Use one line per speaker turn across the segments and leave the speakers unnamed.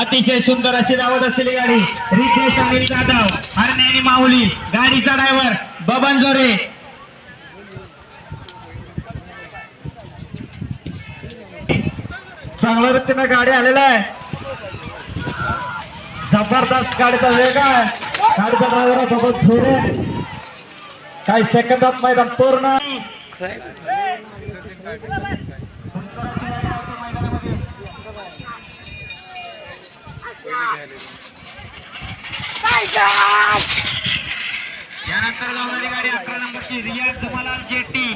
अतिशय सुंदर अशी धावत असलेली गाडी. रितेश अनिल जाधव हरणे आणि माऊली गाडीचा ड्रायव्हर बबन जोरे.
चांगल्या रीतीने गाडी आलेला आहे. जबरदस्त गाडीचा वेग आहे. गाडीचा ड्रायव्हर सोबत झोरून काही सेकंदात मैदान पूर्ण.
यानंतर धावणारी गाडी अकरा नंबरची रियाज जमालाल जेटी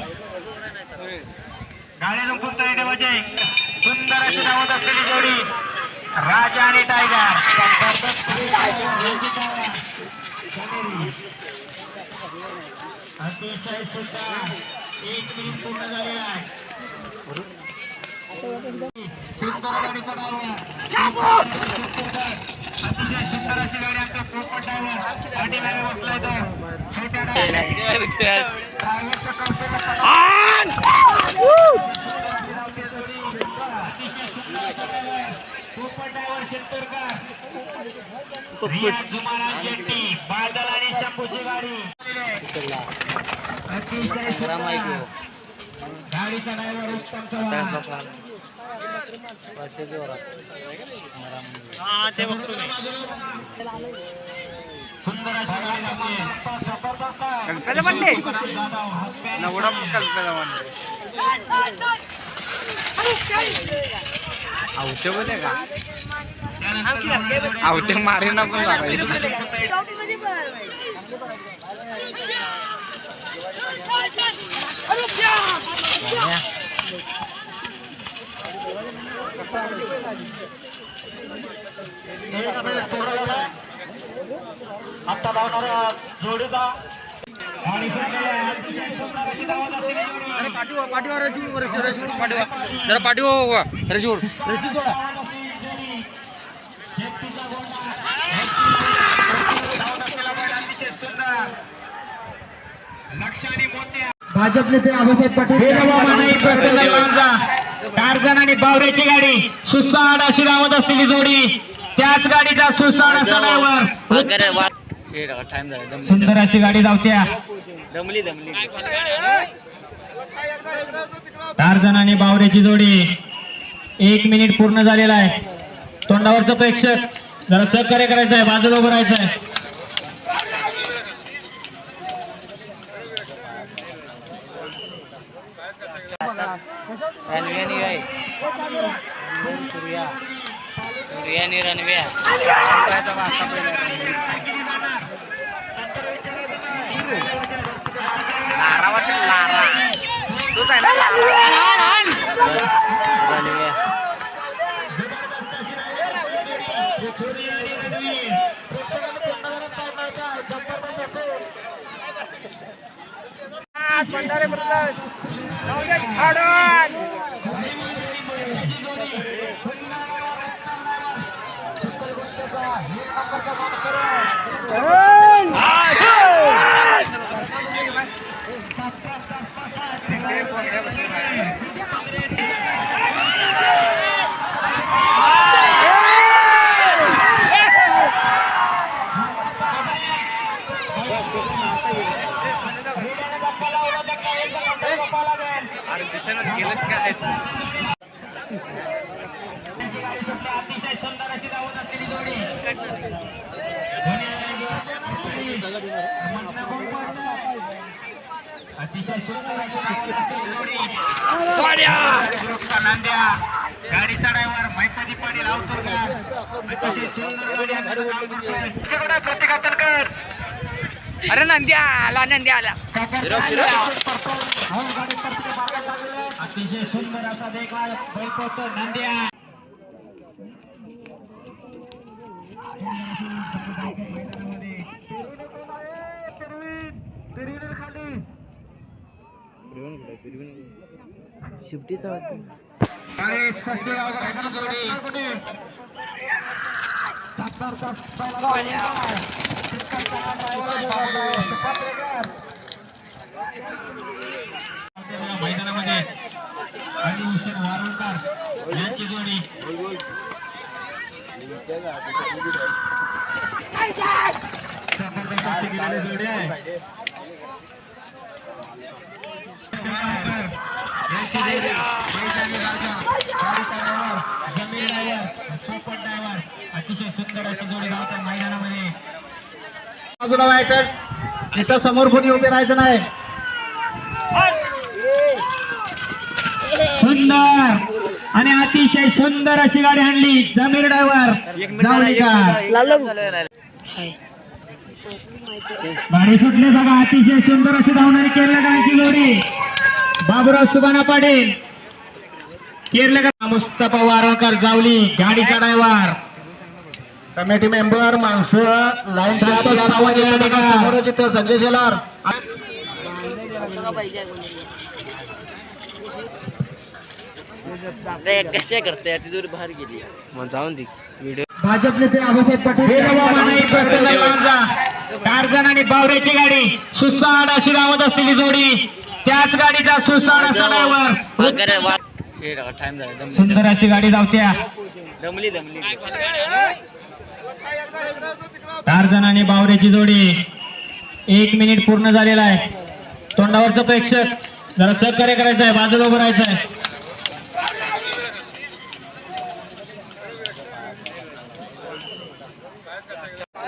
गाडी लंपून तयारी ठेवायची सुंदर अशी धावत असलेली जोडी. राजा आणि टायगर. अतिशय सुद्धा एक मिनिट पूर्ण झालेला आहे. बादल आणि शंभूची गाडी अतिशय
आवते बोले का? आवते मारे ना पण
आता धावणारा जोडीचा गाडी सुटलेली आहे. अतिशय सुंदर अशी धावत असलेली जोडी.
पाठीवर पाठीवर रशीवर रशीवर पाठीवर जरा पाठीवर रशीवर रशी सोडा
शेपटीचा गोंडा. धावत असलेला बैल अतिशय सुंदर. लक्ष आणि मोत्या
भाजप नेते आबासाहेब पाटील.
टार्झन आणि बावऱ्याची गाडी सुसाट अशी धावत असलेली जोडी त्याच गाडीचा सुसाट असा ड्रायव्हर सुंदर अशी गाडी धावत्या.
दमली दमली
आणि बावऱ्याची जोडी. एक मिनिट पूर्ण झालेला आहे. तोंडावरचं प्रेक्षक जरा सहकार्य करायचं आहे बाजूला उभं राहायचं आहे
रणव्यानी आहे सूर्या सूर्यानी रणव्या लारा वाटेल लारा तूच आहे ना लारा रणव्या अरे
अतिशय सुंदर अशी धावत असलेली जोडी. अतिशय सुंदर अशी धावत असलेली जोडी. ग्रुपचा नांद्या. गाडीचा ड्रायव्हर मैपती पाटील प्रतीक
अरे नंद्या आला नंद्या आला.
अतिशय सुंदर असा देखभाल. पोहतो नंद्या
शिफ्टीचा
मैदानामध्ये. आणि हुसेन वारुणकर यांची जोडी जबरदस्त अशी गेलेली जोडी आहे यांची जोडी, मैदानी राजा, गाडीचा driver, जमीन driver, पोपट driver. अतिशय सुंदर अशी जोडी धावतात मैदानामध्ये बाजूला व्हायचं इथं समोर कोणी उभे राहायचं नाही सुंदर आणि अतिशय सुंदर अशी गाडी आणली. जमीर ड्रायव्हर गाडी सुटली बघा अतिशय सुंदर अशी धावणारी केरळकरांची जोडी. बाबुराव सुबाना पाटील. केरळकर मुस्तफा वारळकर जावली गाडीचा ड्रायव्हर. कमिटी मेंबर माणसं लाईन संजय शेलार.
कशा करते ती जोर बाहेर गेली. मग जाऊन दे. व्हिडिओ
भाजप नेते आबासाहेब पाटील टार्झन आणि बावऱ्याची गाडी सुसाड अशी धावत असलेली जोडी. त्याच गाडीचा सुसाड असा ड्रायव्हर सुंदर अशी गाडी धावत्या.
दमली
आणि बावऱ्याची जोडी. एक मिनिट पूर्ण झालेला आहे. तोंडावरचं प्रेक्षक जरा सहकार्य करायचं आहे बाजूला उभं राहायचं आहे.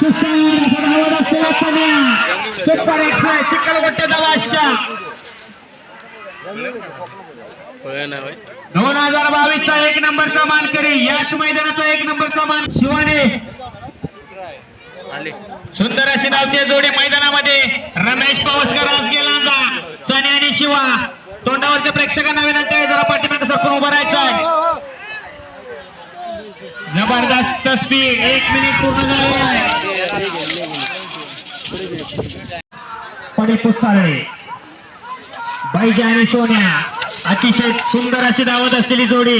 सुपर दोन हजार बावीस चा एक नंबरचा मानकरी याच मैदानाचा एक नंबरचा मान शिवाने सुंदर अशी धावते जोडी मैदानामध्ये रमेश पावसकर आज गेला सनी आणि शिवा तोंडावरच्या प्रेक्षकांना विनंती आहे जरा पाठीमागे सरकून उभं राहायचं जबरदस्त स्पीड एक मिनिट पूर्ण झालेला आहे. पडी बैजा आणि सोन्या अतिशय सुंदर अशी धावत असलेली जोडी.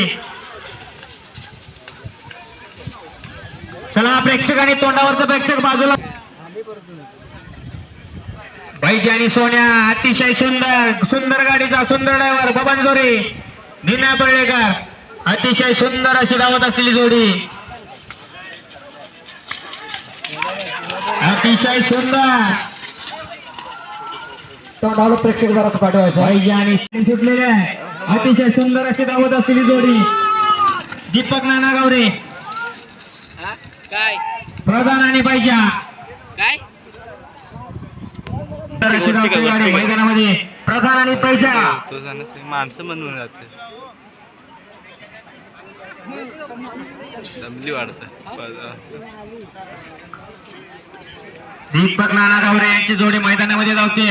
चला प्रेक्षक आणि तोंडावरचा प्रेक्षक बाजूला. बैजी आणि सोन्या अतिशय सुंदर सुंदर गाडीचा सुंदर ड्रायव्हर बबन जोरे निना पर्डेकर अतिशय सुंदर अशी धावत असलेली जोडी. अतिशय सुंदर. तोंडावर प्रेक्षक जरा पाठवायचं. बैजी आणि सुटलेले आहे. अतिशय सुंदर अशी धावत असलेली जोडी. दीपक नाना गावरे.
काय?
प्रधान आणि बैजा
काय?
मैदानामध्ये. प्रधान आणि पैजा
माणसं म्हणून जाते दमली वाढत
दीपक नाना गावरे यांची जोडी मैदानामध्ये धावते.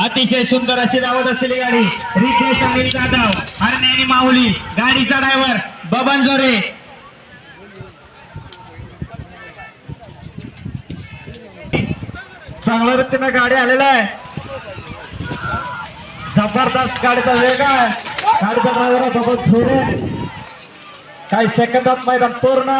अतिशय सुंदर अशी धावत असलेली गाडी. रितेश अनिल जाधव हरणे माऊली गाडीचा ड्रायव्हर बबन जोरे. चांगल्या रीतीने गाडी आलेला आहे. जबरदस्त गाडीचा वेग आहे. गाडीचा ड्रायव्हर सोबत झोरे काही सेकंदात मैदान पूर्ण.